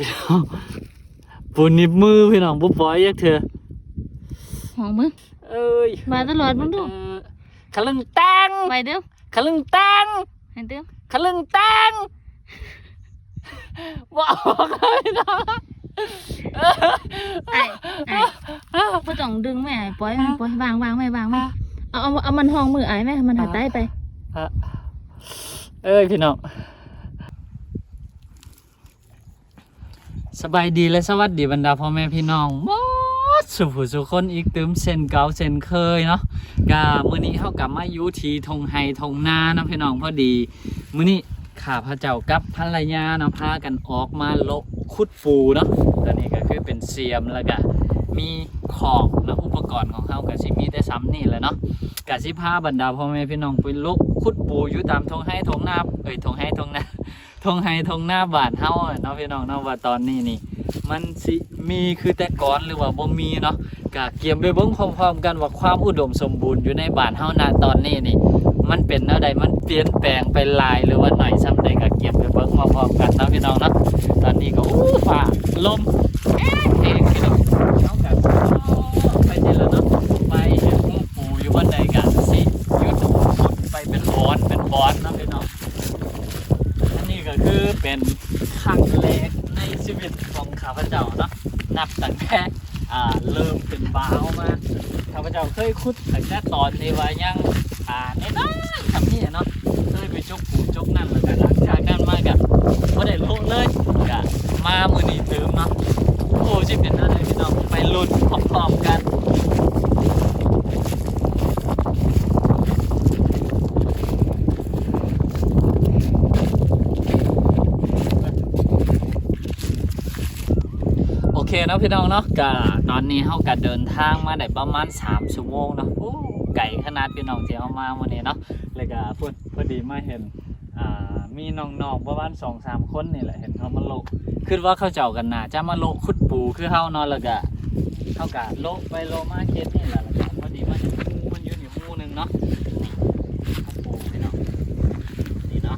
พี่น้องปูนิบมือพี่น้องบ่ปล่อยยักเถอะหอมมึงเอ้ยมาตลอดมึงดูเออขะลึงตังไปเด้อขะลึงตังให้เด้อขะลึงตังว้าวพี่น้องไอ้ไอ้บ่ต้องดึงแม่ปล่อยมันปล่อยวางวางแม่วางแม่เอาเอาเอามันห้องมือไอ้แม่มันหาใต้ไปเอ้ยพี่น้อง สบายดีและสวัสดีบรรดาพ่อแม่พี่น้องมดสุขสุคนอีกตืมเซนเก่าเซนเคยเนาะกามื้อนี้เฮากลับมาอยู่ที่ทงไฮทงนาเนาะพี่น้องพอดีมื้อนี้ข้าพระเจ้ากับภรรยาเนาะพากันออกมาโลกขุดฟูเนาะตอนนี้ก็คือเป็นเสียมแล้วก็ มีของเนาะอุปกรณ์ของเฮาก็สิมีแต่ซ้ำนี่แหละเนาะกสิพาบรรดาพ่อแม่พี่น้องไปลุกขุดปูอยู่ตามทงให้ทงหน้าเอ้ยทงให้ทงหน้าทงให้ทงหน้าบ้านเฮาเนาะพี่น้องเนาะว่าตอนนี้นี่ มันสิมีคือแต่ก่อนหรือว่าบ่มีเนาะกะเกียมไปเบิ่งพร้อมๆกันว่าความอุดมสมบูรณ์อยู่ในบ้านเฮาณตอนนี้นี่ มันเป็นแนวใดมันเปลี่ยนแปลงไปลายหรือว่าหน่อยซ้ำใดกะเกียมไปเบิ่งพร้อมๆกันเนาะพี่น้องเนาะตอนนี้ก็อู้ฟ้าลมเอ๊ะเองพี่น้อง นี่แหละเนาะไปเห็นหมู่ปูอยู่บันไดกันสิยุดขุดไปเป็นบอนเป็นบอนนะพี่น้องอันนี้ก็คือเป็นครั้งแรกในชีวิตของข้าพเจ้าเนาะนับตั้งแต่อ่าเริ่มเป็นบ่าวมาข้าพเจ้าเคยขุดตั้งแต่ตอนที่ว่ายังอ่าในน้อยทำนี่เนาะเคยไปจกปูจกนั่นแล้วกันหลังจากนั้นมากับไม่ได้ลงเลยกะมามือนี้ตืมเนาะ โอ้ชิเป็นอะไรพี่น้องไปลุ้นพร้อมๆกันโอเคเนาะพี่น้องเนาะก็ตอนนี้เฮาก็เดินทางมาได้ประมาณ3ชั่วโมงเนาะโอ้ไก่ขนาดพี่น้องที่เฮามาวันนี้เนาะแล้วก็พอพอดีมาเห็น มีน้องๆประมาณ2-3คนนี่แหละเห็นเขามาโลกคิดว่าเขาเจ้ากันนาจะมาโลกขุดปูคือเฮานาะแล้วก็เฮาก็โลกไปโลมาเก็ตนี่แหละล้วก็พอดีมาเห็นมูมันอยู่มู่นึงเนาะขุดปูพี่น้องนี่เนาะ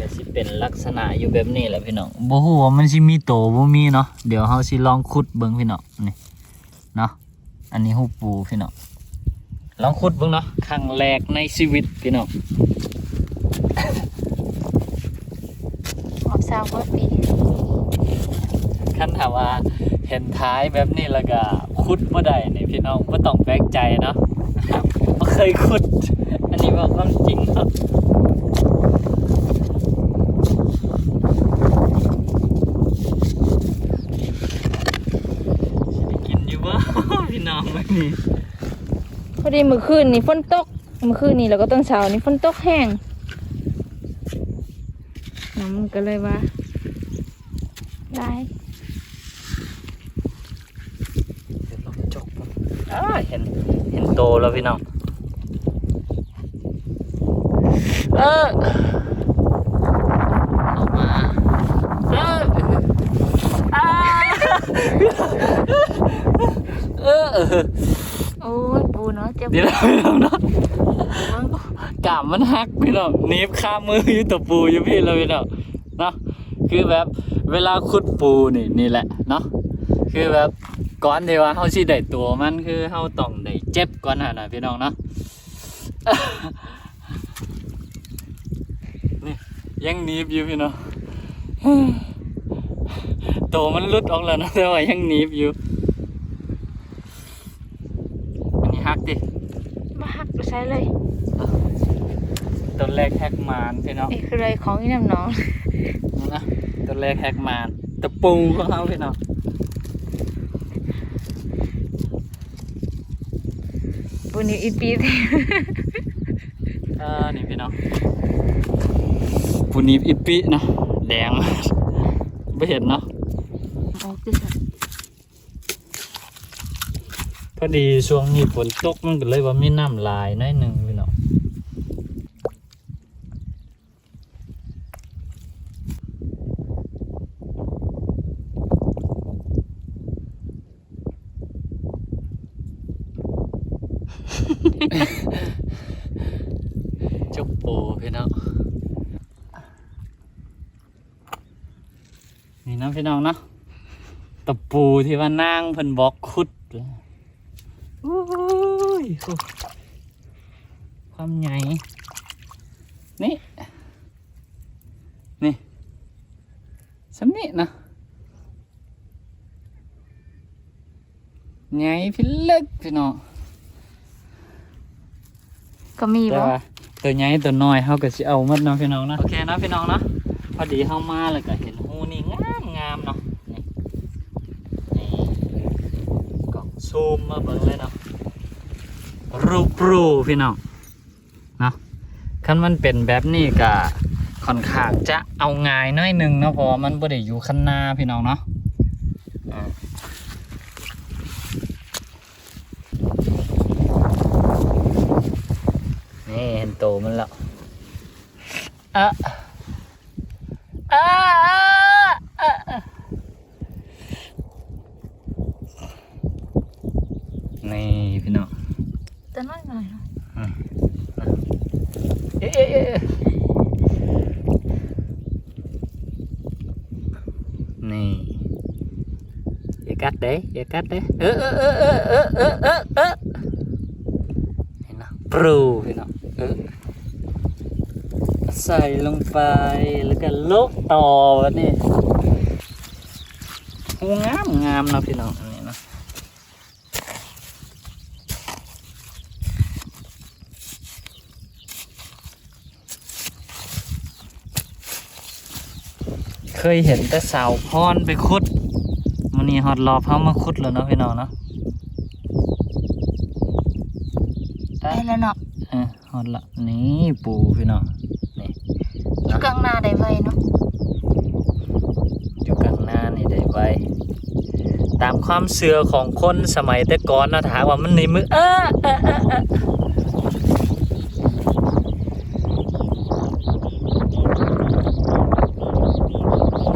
ก็สิเป็นลักษณะอยู่แบบนี้แหละพี่น้องบ่ฮู้ว่ามันสิมีโตบ่มีเนาะเดี๋ยวเฮาสิลองขุดเบิ่งพี่น้องนี่เนาะอันนี้หูปูพี่น้องลองขุดเบิ่งเนาะครั้งแรกในชีวิตพี่น้อง ออกสาวกว่าปีคันถามว่าเห็นท้ายแบบนี้แล้วก็ขุดบ่ได้นี่พี่น้องบ่ต้องแปลกใจเนาะบ่เคยขุด อันนี้ว่าความจริงเนาะสิได้กินอยู่บ่พี่น้องวันนี้พอดีเมื่อคืนนี่ฝนตกเมื่อคืนนี่แล้วก็ต้นเสาร์นี่ฝนตกแห้งน้ำมัน ก็เลยว่า ได้เดี๋ยวลองจกก่อนอ่าเห็นเห็นโตแล้วพี่น้องเออออกมาเอออ่าเออเออโอ้ยปูเนาะเจ็บเดี๋ยวเราพี่น้องเนาะกามมันหักพี่น้องหนีบข้ามมืออยู่ตัวปูอยู่พี่เราพี่น้องเนาะ คือแบบเวลาขุดปูนี่นี่แหละเนาะคือแบบก่อนที่ว่าเฮาสิได้ตัวมันคือเฮาต้องได้เจ็บก่อนน่ะนะพี่น้องเนาะนี่ยังหนีบอยู่พี่น้องตัวมันหลุดออกแล้วนะแต่ว่ายังหนีบอยู่อันนี้หักดิมาหักใช้เลยตัวแรกแฮกมานพี่น้องนี่คือเลยของอีน้ำน้องนะ ตัวแรกแฮกมานตะปูของเขาพี่น้องปูนี่อีปีที่เออนี่พี่น้องปูนีบอิปปิเนาะแดงไม่เห็นเนาะออกด้วยสัตว์พอดีช่วงนี้ฝนตกมันก็เลยว่ามีน้ำลายหน้อยหนึ่งพี่น้องจุก ปูพี่น้องนี่นะพี่น้องเนาะตะปูที่ว่านางเพิ่นบอกขุดโอ้ยโอ้ความใหญ่นี่นี่สำนี่นะใหญ่พี่เล็กพี่น้องก็มีแต่บ่ว่า ตัวใหญ่ตัวน้อยเขาก็สิเอาหมัดเนาะพี่น้องเนาะโอเคเนาะพี่น้องเนาะพอดีเข้ามาแล้วก็เห็นหูนี่งามงามเนาะนี่นี่กล่องซูมมาเบิ่งเลยเนาะรูปรูพี่น้องเนาะคันมันเป็นแบบนี้ก็ค่อนข้างจะเอาง่ายหน้อยหนึงเนาะเพราะว่ามันบ่ได้อยู่ข้างหน้าพี่น้องเนาะ โตมันแล้วอะอะอะนี่พี่น้องตน้อยหน่อยเอ๊ะนี่อย่ากัดเด้อย่ากัดเด้เออเออเออเออเออเออเห็นไหมปรูเห็นไหม ใส่ลงไปแล้วก็ลบต่อวะนี่งามงามนะพี่น้องอันนี้นะเคยเห็นแต่สาวพรไปขุดมันนี่ฮอตรอบเขามาขุดแล้วเนาะพี่น้องเนาะได้แล้วเนาะ ออฮอตละนี่ปูพี่น้องนี่อยู่กลางนาได้ไว้เนาะอยู่กลางหน้านี่ได้ไว้ตามความเชื่อของคนสมัยแต่ก่อนนะถามว่ามันในมือเออเออเออเออ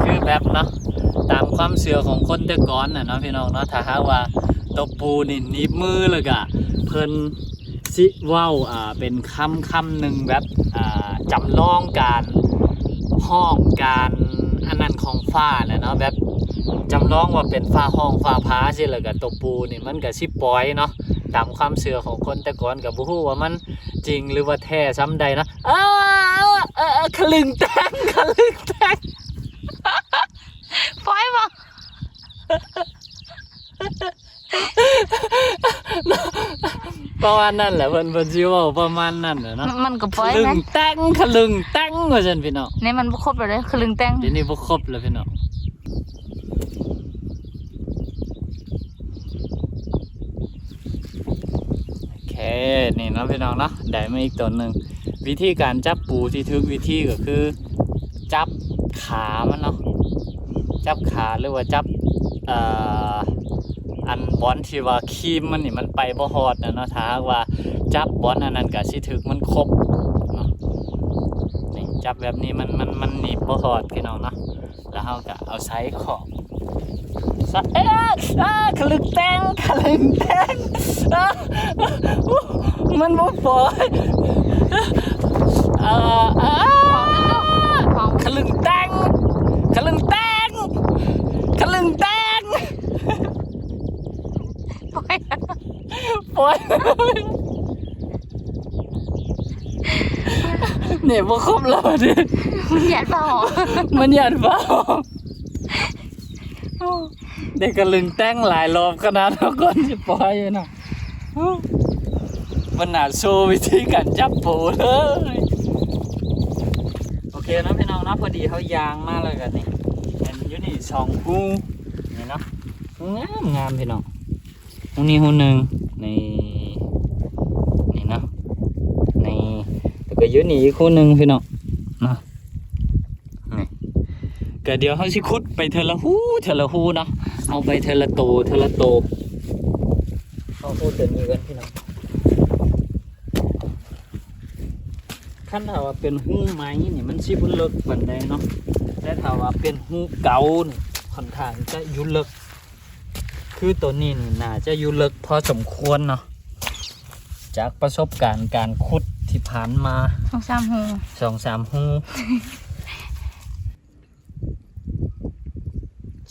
คือแบบเนาะตามความเชื่อของคนแต่ก่อนน่ะเนาะพี่น้องเนาะถ้าหากว่าตบปูนี่หนีบมือเลยกะเพิ่น สิเว้าอ่าเป็นคำคำหนึ่งแบบอ่าจำลองการห้องการอันนั้นของฟ้าแหละเนาะแบบจำลองว่าเป็นฟ้าห้องฟ้าพาสิแล้วก็ตบปูนี่มันก็สิปล่อยเนาะตามความเชื่อของคนแต่ก่อนกับบ่ฮู้ว่ามันจริงหรือว่าแท้ซ้ำใดนะอ้าวเออเออคลึงแตงคลึงแตงปล่อยบ่ ประมาณนั้นแหละเพิ่นเพิ่นสิเว้าประมาณนั้นแหละเนาะมันมันก็ปล่อยคลึไหมงแตงคลึงแตงว่าซั่นพี่น้องนี่มันบ่ครบแล้วเด้อคลึงแต่งเดี๋ยวนี้บ่ครบแล้วพี่น้องโอเคนี่เนาะพี่น้องเนาะได้มาอีกตัวหนึงวิธีการจับปูที่ถูกวิธีก็คือ จับขามันเนาะจับขาหรือว่าจับเอ่อ อันบอลที่ว่าคีมมันนี่มันไปบ่ฮอดนะเนาะถ้าว่าจับบอลอันนั้นก็สิถึกมันครบเนาะนี่จับแบบนี้มันมันมันหนีบบ่ฮอดพี่น้องเนาะแล้วเราก็เอาไซส์ของซะเอ๊ะอ่าขลึกแตงขลึกแตงอ่ามันบ่ปล่อยอ่าอ่าขลึงแตงขลึงแตงขลึงแตง ปล่อยปล่อยเนี่ยบ่ครบแล้วดิมันหยาดเปล่ามันหยาดเปล่าเด็กกระลึงแต้งหลายรอบขนาดเราก่อนจะปล่อยอยู่เนาะมันน่าโชว์วิธีการจับปูเลยโอเคนะพี่น้องนะพอดีเขายางมากเลยกันนี่เห็นอยู่นี่สองหูนี่เนาะงามงามพี่น้อง หูนี้หูหนึ่งนี่นี่เนาะนี่แล้วก็ยู่นี่อีกคู่หนึ่งพี่น้องเนาะนี่ก็เดี๋ยวเขาสิคุดไปเทอละหูเทอละหูเนาะเอาไปเทอละโตเทอละโตเอาพูดเดี๋ยวนี้กันพี่น้องขั้นถ้าว่าเป็นหูไม้นี่มันสิบุเลิกบันไดเนาะแต่ถ้าว่าเป็นหูเก่านี่ค่อนข้างจะยุเลิก คือตัวนี้นี่น่าจะอยู่ลึกพอสมควรเนาะจากประสบการณ์การขุดที่ผ่านมาของสามหูสองสามหู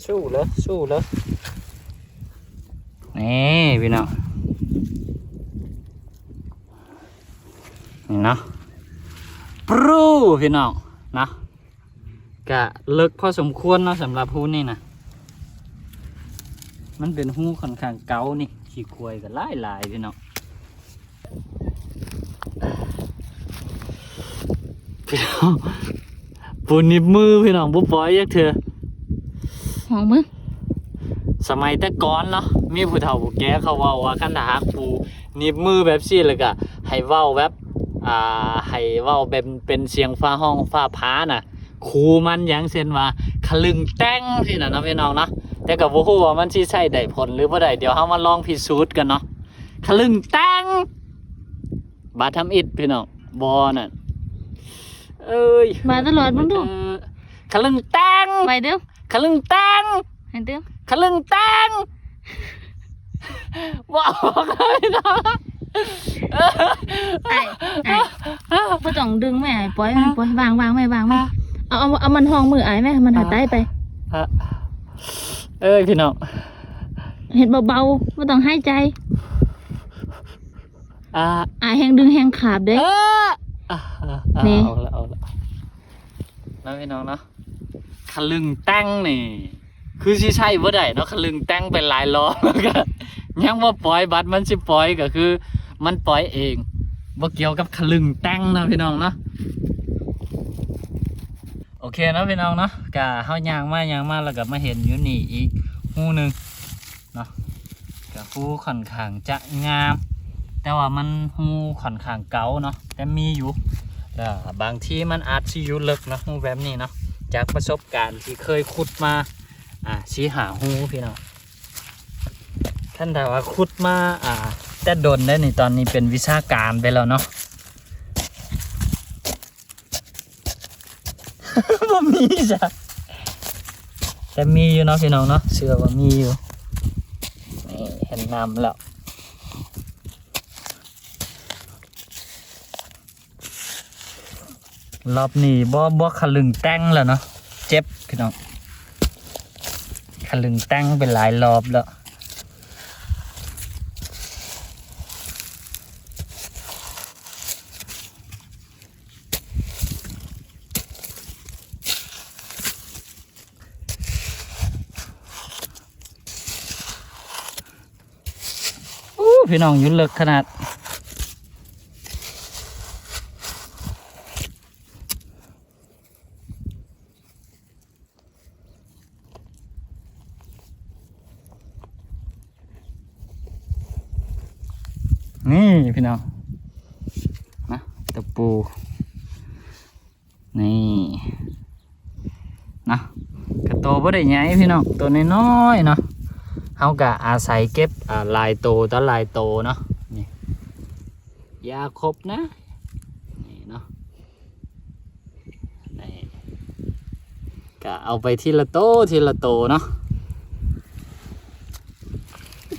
สู้เลยสู้เลยนี่พี่น้องนี่เนาะปรูพี่น้องนะกะเลิกพอสมควรเนาะสำหรับหูนี่นะ มันเป็นหูค่อนข้างเก่านี่ขี้ควยกันหลายหลายๆพี่น้องพี่น้องปูนิบมือพี่น้องบุปล่อยยักเถอะหองมึงสมัยแต่ก่อนเนาะมีผู้เฒ่าผู้แก่เขาเว้าว่าคันถ้าหากปูหนีบมือแบบซี่แล้วก็ให้เว้าแบบอ่าให้เว้าเป็นเป็นเสียงฟ้าห้องฟ้าผาน่ะครูมันหยังเช่นว่าคลึงแต้งที่น่ะเนาะพี่น้องเนาะ แต่ก็บ่ฮู้ว่ามันสิใช้ได้ผลหรือบ่ได้เดี๋ยวเฮามาลองพิสูจน์กันเนาะคลึงแต้งบาทำอิดพี่น้องบ่นั่นเอ้ยมาตลอดมึงดูเออคลึงแต้งไปเด้อคลึงแต้งให้เด้อขลึงแตงบอกเลยนะไอ้ไอ้บ่ต้องดึงแม่ให้ปล่อยแม่ปล่อยวางวางแม่วางแม่เอาเอาเอามันห้องมือไอ้แม่มันหาใต้ไป เอ้ยพี่น้องเห็นเบาๆบ่ต้องหายใจ อ่าอายแหงดึงแหงขาดเด้ เอออะอะอะนี่ เอาละเอาละนะพี่น้องเนาะขลึงแตงนี่ คือสิใช่บ่ได้เนาะขลึงแตงเป็นหลายล้อแล้วก็ยังว่าปล่อยบัตรมันสิปล่อยก็คือ มันปล่อยเองบ่เกี่ยวกับขลึงแตงนะพี่น้องเนาะโอเคนะพี่น้องเนาะกะเฮายางมายางมาแล้วก็มาเห็นอยู่นี่อีกหูหนึ่งเนาะกะหูค่อนข้างจะงาม แต่ว่ามันหูค่อนข้างเก่าเนาะแต่มีอยู่แล้วบางที่มันอาจสิอยู่ลึกเนาะหูแบบนี้เนาะจากประสบการณ์ที่เคยขุดมาอ่าสีหาหูพี่น้องท่านถามว่าขุดมาอ่าแต่ดนได้ในตอนนี้เป็นวิชาการไปแล้วเนาะ บ่มีจ้ะแต่มีอยู่เนาะพี่น้องเนาะเชื่อว่ามีอยู่นี่เห็นน้ำแล้วรอบนี้บ่บ่ขลึงแต้งแล้วเนาะเจ็บพี่น้องขลึงแต้งเป็นหลายรอบแล้ว พี่น้องยุ่นเลิกขนาด นี่พี่น้องนะตะปู นี่นะกระโตบ่ได้ใหญ่พี่น้อง ตัวน้อยๆเนาะ เฮาก็อาศัยเก็บอ่าลายโตต่อลายโตเนาะนี่ยาครบนะนี่เนาะนี่ก็เอาไปทีละโตทีละโตเนาะ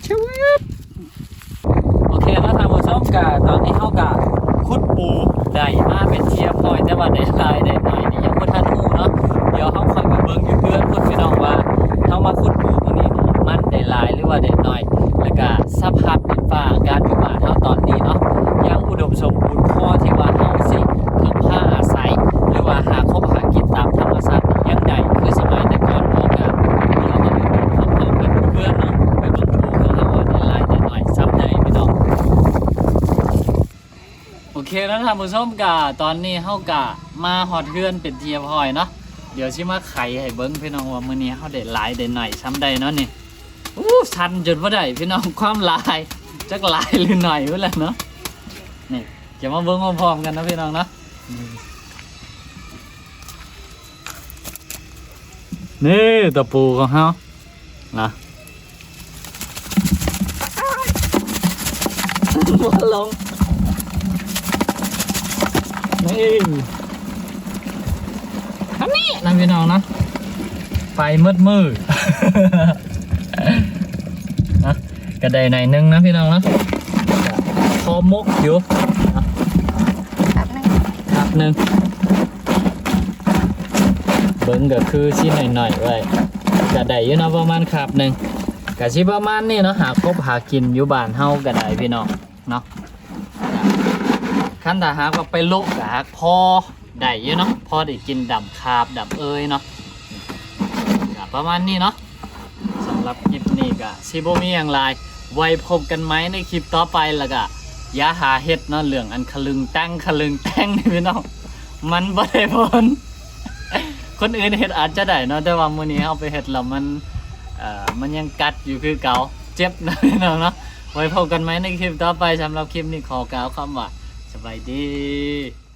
ชีวิตโอเคแล้วทางผู้ชมกะตอนนี้เฮากะขุดปูได้มาเป็นเทียมหน่อยแต่ว่าได้หลายได้หน่ ท่านผู้ชมกะตอนนี้เฮากะมาฮอดเฮือนเป็นเรียบร้อยเนาะเดี๋ยวชิมาไข่ให้เบิ้งพี่น้องว่ามื้อนี้เขาได้หลายได้หน่อยซ้ำใดเนาะนี่อู้ชันจนว่าได้พี่น้องความหลายจักหลายหรือหน่อยเพื่อนแหละเนาะนี่จะมาเบิ้งพร้อมๆกันนะพี่น้องเนาะนี่ตะปูของเขานะมาลง นี่อันนี้นะพี่น้องนะไฟมืดมืดนะกระไดไหนอยนึงนะพี่น้องนะพอมกอยู่ครับหนึ่งเบิ้งก็คือชิ้นหน่อยๆไว้ก็ได้อยู่เนาะประมาณคาบหนึงก็สิประมาณนี้เนาะหาครบหากินอยู่บ้านเฮาก็ได้พี่น้องเนาะ คันถ้าหากว่าไปโลกก็หากพอได้อยู่เนาะพอได้กินดำคาบดำเอ้ยเนาะประมาณนี้เนาะสำหรับคลิปนี้ก็สิบ่มีอย่างไรไว้พบกันไหมในคลิปต่อไปแล้วก็อย่าหาเฮ็ดเนาะเรื่องอันคลึงแต่งคลึงแต่งนี่พี่น้องมันบ่ได้ผลคนอื่นเฮ็ดอาจจะได้เนาะแต่ว่ามื้อนี้เอาไปเฮ็ดแล้วมันเอ่อมันยังกัดอยู่คือเก่าเจ็บนะพี่น้องเนาะไว้พบกันไหมในคลิปต่อไปสำหรับคลิปนี้ขอกล่าวคำว่า สบายดี